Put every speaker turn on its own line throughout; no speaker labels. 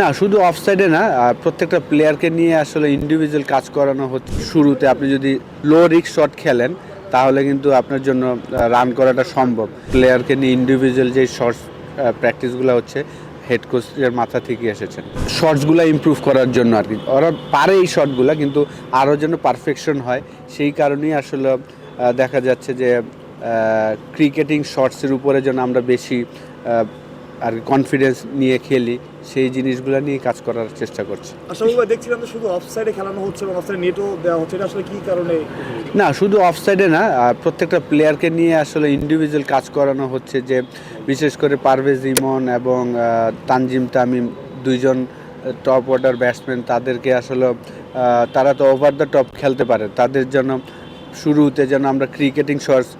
না, শুধু অফসাইডে না প্রত্যেকটা প্লেয়ারকে নিয়ে আসলে ইন্ডিভিজুয়াল কাজ করানো হচ্ছে শুরুতে আপনি যদি লো রিক্স শট খেলেন, তাহলে কিন্তু আপনার জন্য রান করাটা সম্ভব। প্লেয়ারকে নিয়ে ইন্ডিভিজুয়াল যে শর্টস প্র্যাকটিসগুলো হচ্ছে হেড কোচের মাথা থেকে এসেছেন শর্টসগুলো ইমপ্রুভ করার জন্য আর কি। ওরা পারে এই শর্টগুলো কিন্তু আরও যেন পারফেকশন হয়, সেই কারণেই আসলে দেখা যাচ্ছে যে ক্রিকেটিং শর্টসের উপরে যেন আমরা বেশি আর কনফিডেন্স নিয়ে খেলি সেই জিনিসগুলো নিয়ে কাজ করার চেষ্টা করছি।
আসলে ভাই দেখছিলাম শুধু অফসাইডে খেলানো হচ্ছে এবং অফসাইড নেটও দেওয়া হচ্ছে এটা আসলে কি কারণে?
না শুধু অফসাইডে না প্রত্যেকটা প্লেয়ারকে নিয়ে আসলে ইন্ডিভিজুয়াল কাজ করানো হচ্ছে যে বিশেষ করে পারভেজ ইমন এবং তানজিম তামিম দুইজন টপ অর্ডার ব্যাটসম্যান তাদেরকে আসলে তারা তো ওভার দ্য টপ খেলতে পারে। তাদের জন্য শুরুতে যেন আমরা ক্রিকেটিং শর্টস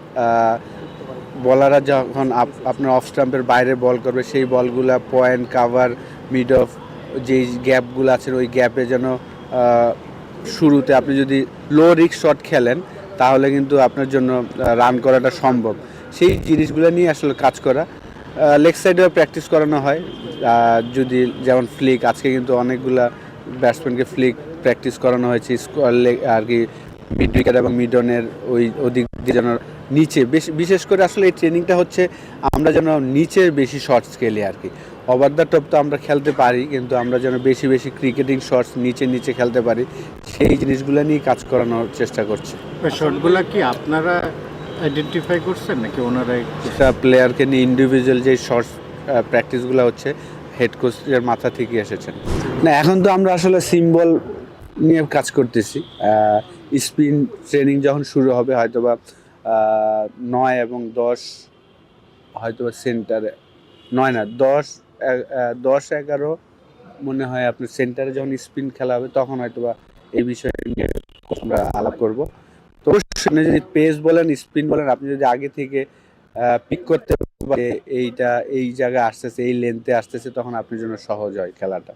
বলাররা যখন আপ- আপনার অফ স্টাম্পের বাইরে বল করবে, সেই বলগুলা পয়েন্ট কাভার মিড অফ যেই গ্যাপগুলো আছে, ওই গ্যাপে যেন শুরুতে আপনি যদি লো রিক্স শট খেলেন, তাহলে কিন্তু আপনার জন্য রান করাটা সম্ভব। সেই জিনিসগুলো নিয়ে আসলে কাজ করা। লেগ সাইডেও প্র্যাকটিস করানো হয়। যদি যেমন ফ্লিক আজকে কিন্তু অনেকগুলা ব্যাটসম্যানকে ফ্লিক প্র্যাকটিস করানো হয়েছে স্কোয়ার লেগ আর কি মিড উইকেট এবং মিডনের ওই ওদিক দিয়ে যেন নিচে। বেশ- বিশেষ করে আসলে এই ট্রেনিংটা হচ্ছে আমরা যেন নিচে বেশি শর্টস খেলি আর কি। ওভার দ্য টপ তো আমরা খেলতে পারি কিন্তু আমরা যেন বেশি বেশি ক্রিকেটিং শর্টস নিচে নিচে খেলতে পারি সেই জিনিসগুলো নিয়ে কাজ করানোর চেষ্টা করছি।
ওই শটগুলা কি আপনারা আইডেন্টিফাই করছেন নাকি ওনারা
একটা প্লেয়ারকে নিয়ে ইন্ডিভিজুয়াল যে শর্টস প্র্যাকটিসগুলো হচ্ছে হেড কোচের মাথা থেকে এসেছেন। না এখন তো আমরা আসলে সিম্বল নিয়ে কাজ করতেছি। স্পিন ট্রেনিং যখন শুরু হবে হয়তোবা আহ, নয় এবং দশ হয়তোবা সেন্টারে নয় না, দশ দশ, এগারো মনে হয় আপনার সেন্টারে যখন স্পিন খেলা হবে, তখন হয়তোবা এই বিষয়ে নিয়ে আমরা আলাপ করব। তো আপনি যদি পেস বলেন স্পিন বলেন, আপনি যদি আগে থেকে পিক করতে এইটা, এই জায়গায় আসতেছে, এই লেন্থে আসতেছে, তখন আপনার জন্য সহজ হয় খেলাটা।